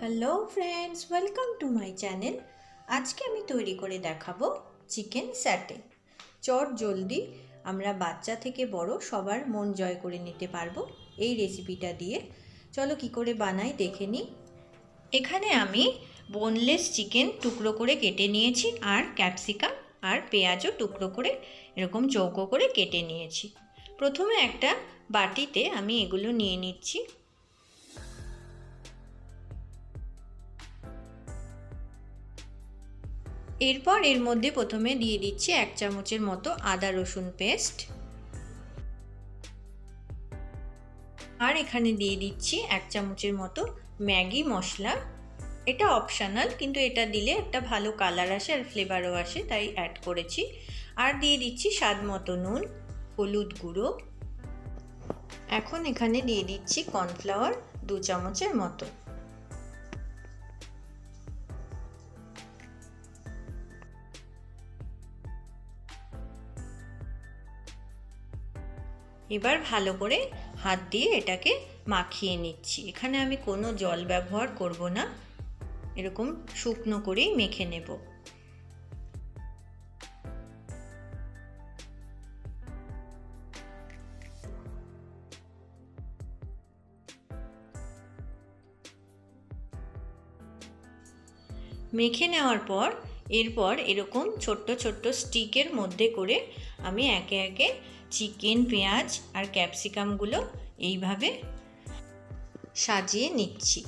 Hello friends welcome to my channel আজকে আমি তৈরি করে দেখাবো চিকেন স্যাটে চট জলদি আমরা বাচ্চা থেকে বড় সবার মন জয় করে নিতে পারব এই রেসিপিটা দিয়ে। চলো কি করে বানাই দেখে নিই এখানে আমি বোনলেস চিকেন টুকরো করে কেটে নিয়েছি আর ক্যাপসিকাম আর পেঁয়াজও টুকরো করে এরকম চৌকো করে কেটে নিয়েছি। প্রথমে একটা বাটিতে আমি এগুলো নিয়ে নিচ্ছি। এরপর এর মধ্যে প্রথমে দিয়ে দিচ্ছি এক চামচের মতো আদা রসুন পেস্ট। আর এখানে দিয়ে দিচ্ছি এক চামচের মতো ম্যাগি মশলা। এটা অপশানাল, কিন্তু এটা দিলে একটা ভালো কালার আসে আর ফ্লেভারও আসে, তাই অ্যাড করেছি। আর দিয়ে দিচ্ছি স্বাদ মতো নুন, হলুদ গুঁড়ো। এখন এখানে দিয়ে দিচ্ছি কর্নফ্লাওয়ার দু চামচের মতো। এবার ভালো করে হাত দিয়ে এটাকে মাখিয়ে নিচ্ছি। এখানে আমি কোনো জল ব্যবহার করব না। এরকম শুকনো করেই মেখে নেব। মেখে নেওয়ার পর এরপর এরকম ছোট্ট ছোট্ট স্টিকের মধ্যে করে আমি একে একে চিকেন, পেঁয়াজ আর ক্যাপসিকামগুলো এইভাবে সাজিয়ে নিচ্ছি।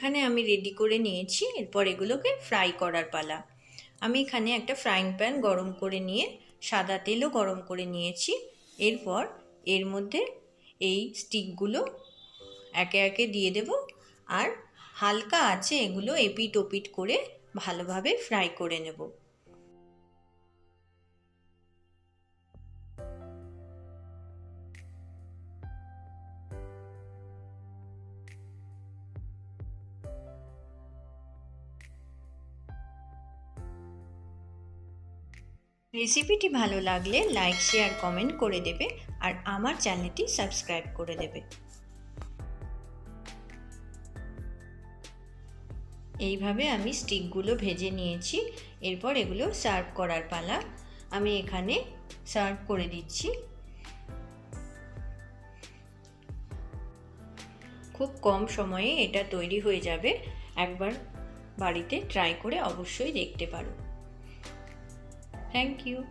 এখানে আমি রেডি করে নিয়েছি, এরপর এগুলোকে ফ্রাই করার পালা। আমি এখানে একটা ফ্রাইং প্যান গরম করে নিয়ে, সাদা তেলও গরম করে নিয়েছি। এরপর এর মধ্যে এই স্টিকগুলো একে একে দিয়ে দেব। আর হালকা আছে এগুলো এপিট ওপিট করে ভালোভাবে ফ্রাই করে নেব। রেসিপিটি ভালো লাগলে লাইক, শেয়ার, কমেন্ট করে দেবে আর আমার চ্যানেলটি সাবস্ক্রাইব করে দেবে। এইভাবে আমি স্টিকগুলো ভেজে নিয়েছি। এরপর এগুলো সার্ভ করার পালা আমি এখানে সার্ভ করে দিচ্ছি। খুব কম সময়ে এটা তৈরি হয়ে যাবে। একবার বাড়িতে ট্রাই করে অবশ্যই দেখতে পারো। Thank you.